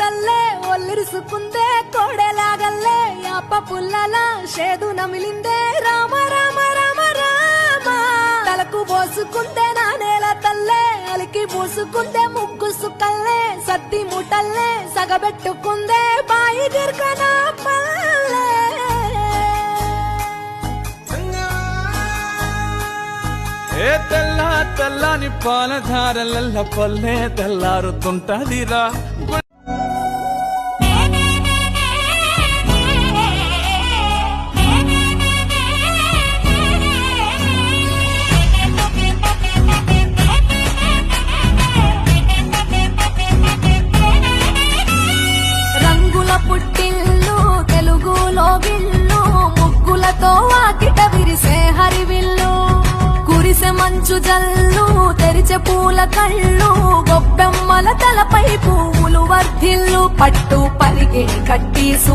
తల్లే ఒల్లిరుసుకుందే కోడెలాగల్లే యాప పుల్లల షేదు నమిలిందే. రామ రామ రామ రామ. తలకు పోసుకుందే నా నేల తల్లే అలికి పూసుకుందే ముగ్గు సుక్కల్లే సత్తి ముటల్లే సగబెట్టుకుందే బాయి గిర్కన పల్లే. ఏ తెల్ల తెల్లని పాలధారలల్ల పల్లె తెల్లారుతుంటదిరా. మంచు జల్లు తెరిచే పూల కళ్ళు గొప్పెమ్మల తలపై పువ్వులు వర్ధిల్లు పట్టు పరిగే కట్టి సు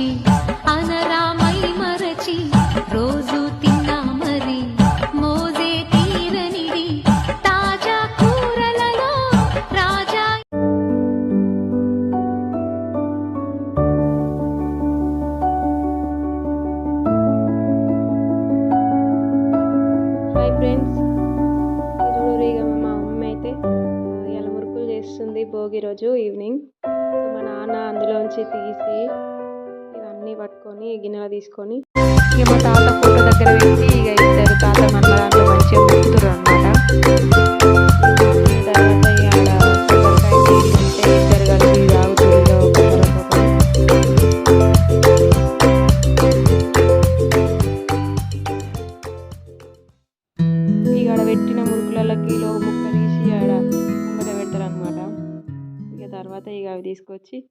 ఏమి రుచి అనరామై మరచి రోజు తిన్నా మరి మోజే తీరనిది తాజా కూరలలో రాజా. హాయ్ ఫ్రెండ్స్ చూడరు ఇక మా మమ్మీ అయితే ఇలా చేస్తుంది భోగి రోజు ఈవినింగ్ మా నాన్న అందులోంచి తీసి పట్టుకొని గిన్నెలో తీసుకొని ఇక మా తాత ఫోటో దగ్గర పెట్టి ఇక ఇద్దరు తాత మన మంచిగా ముక్కుతురు అనమాట తర్వాత ఇద్దరు ఇక ఆడ పెట్టిన మురుకులలో కిలో ముక్క తీసి ఆడ ముంగట అనమాట ఇక తర్వాత ఇక అవి తీసుకొచ్చి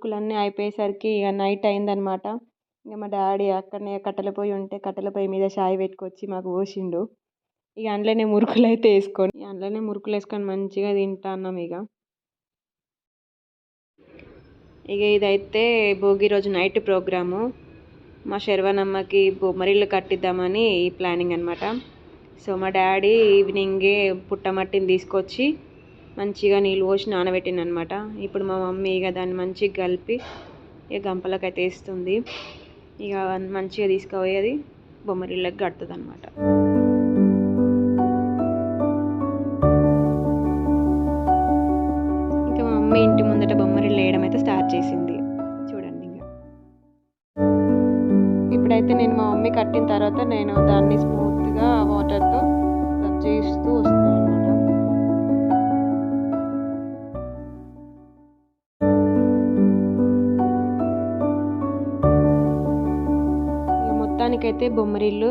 మురుకులన్నీ అయిపోయేసరికి ఇక నైట్ అయిందనమాట ఇక మా డాడీ అక్కడనే కట్టెల పొయ్యి ఉంటే కట్టెల పొయ్యి మీద చాయ్ పెట్టుకొచ్చి మాకు పోసిండు. ఇక అందులోనే మురుకులు అయితే వేసుకొని ఇక అందులోనే మురుకులు వేసుకొని మంచిగా తింటా అన్నాం ఇక. ఇక ఇదైతే భోగి రోజు నైట్ ప్రోగ్రాము మా శర్వనమ్మకి బొమ్మరిల్లు కట్టిద్దామని ఈ ప్లానింగ్ అనమాట సో మా డాడీ ఈవినింగే పుట్టమట్టిని తీసుకొచ్చి మంచిగా నీళ్ళు పోసి నానబెట్టిండు అనమాట ఇప్పుడు మా మమ్మీ ఇక దాన్ని మంచిగా కలిపి ఇక గంపలకైతే వేస్తుంది. ఇక మంచిగా తీసుకుపోయేది బొమ్మరిళ్ళకి కడుతుంది అనమాట ఇంకా మా మమ్మీ ఇంటి ముందట బొమ్మరిళ్ళు వేయడం అయితే స్టార్ట్ చేసింది. చూడండి ఇంకా ఇప్పుడైతే నేను మా మమ్మీ కట్టిన తర్వాత నేను మొత్తానికైతే బొమ్మరిల్లు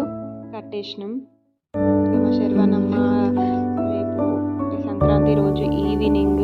కట్టేసినాం. మా శర్వానమ్మ రేపు సంక్రాంతి రోజు ఈవినింగ్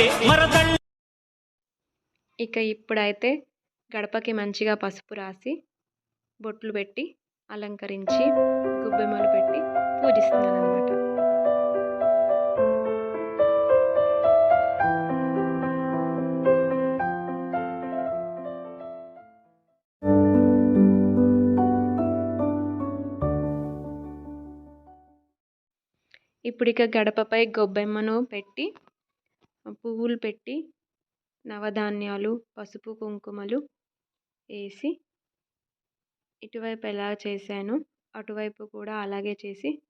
మరదళ్ళ ఇక ఇప్పుడైతే గడపకి మంచిగా పసుపు రాసి బొట్లు పెట్టి అలంకరించి గుబ్బెమ్మలు పెట్టి పూజిస్తున్నాను అనమాట ఇప్పుడు ఇక గడపపై గొబ్బెమ్మను పెట్టి పువ్వులు పెట్టి నవధాన్యాలు పసుపు కుంకుమలు వేసి ఇటువైపు ఎలా చేశాను. అటువైపు కూడా అలాగే చేసి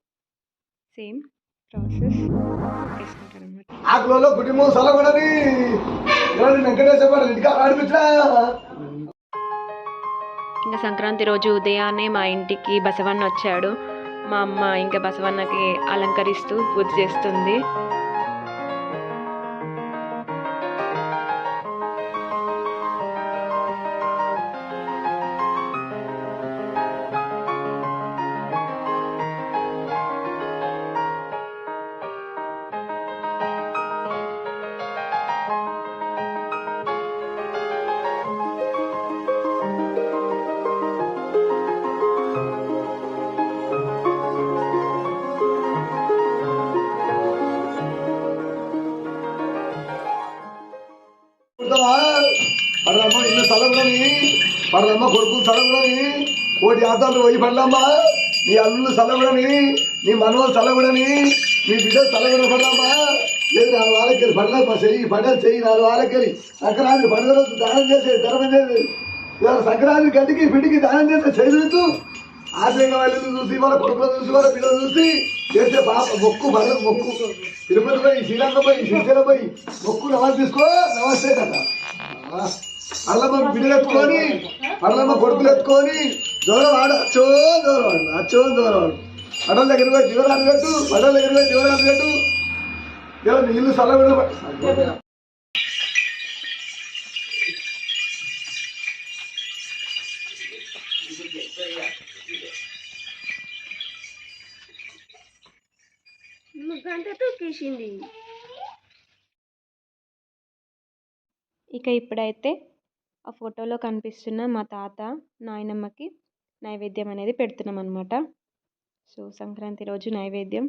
సేమ్ ప్రాసెస్ అనమాట ఆకులలో వెంకటేశ్వర ఇంకా సంక్రాంతి రోజు ఉదయాన్నే మా ఇంటికి బసవన్న వచ్చాడు. మా అమ్మ ఇంకా బసవన్నకి అలంకరిస్తూ పూజ చేస్తుంది. పడదమ్మ ఇల్లు సలగడని పడదమ్మ కొడుకులు సలగడని కోటి ఆదాలు పోయి పడలమ్మా నీ అల్లుళ్ళు సలగడని నీ మనవలు సలగడని నీ బిడ్డ సలగడ పడదమ్మ. లేదు నాలుగు వాళ్ళకెళ్ళి పడదమ్మ చెయ్యి పడలు చెయ్యి నాలుగు వాళ్ళకెళ్ళి సంక్రాంతి పండుగ రోజు దానం చేసే ధర్మం చేసేది సంక్రాంతి గడ్డికి బిడ్డికి దానం చేసే చదువుతూ ఆశంగా వాళ్ళని చూసి వాళ్ళ కొడుకులు చూసి వాళ్ళ పిల్లలు చూసి? చేస్తే పాప మొక్కు బల మొక్కు. తిరుపతి పోయి శ్రీలంక పోయి శ్రీశైలం పోయి మొక్కు నమస్తే తీసుకో నమస్తే కదా పళ్ళమ్మ బిడ్డలు ఎత్తుకొని పర్లమ్మ కొడుకులు ఎత్తుకొని దూరం ఆడ అచ్చో దూరం ఆడు అచ్చో దూరం ఆడు. పడల దగ్గర పోయి జీవనాలు కట్టు పడల దగ్గర పోయి జీవనాలు కట్టు. దేవుడు నీళ్ళు తొక్కేసింది. ఇక ఇప్పుడైతే ఆ ఫోటోలో కనిపిస్తున్న మా తాత నాయనమ్మకి నైవేద్యం అనేది పెడుతున్నాం అనమాట సో సంక్రాంతి రోజు నైవేద్యం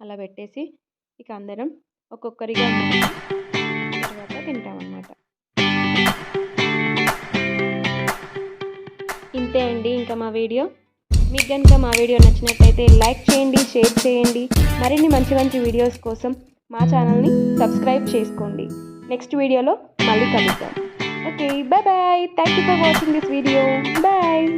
అలా పెట్టేసి ఇక అందరం ఒక్కొక్కరిగా తర్వాత తింటామన్నమాట. ఇంతే అండి ఇంకా మా వీడియో. మీకు కనుక మా వీడియో నచ్చినట్లయితే లైక్ చేయండి షేర్ చేయండి. మరిన్ని మంచి మంచి వీడియోస్ కోసం మా ఛానల్ని సబ్స్క్రైబ్ చేసుకోండి. నెక్స్ట్ వీడియోలో మళ్ళీ కలుద్దాం. Okay bye bye thank you for watching this video bye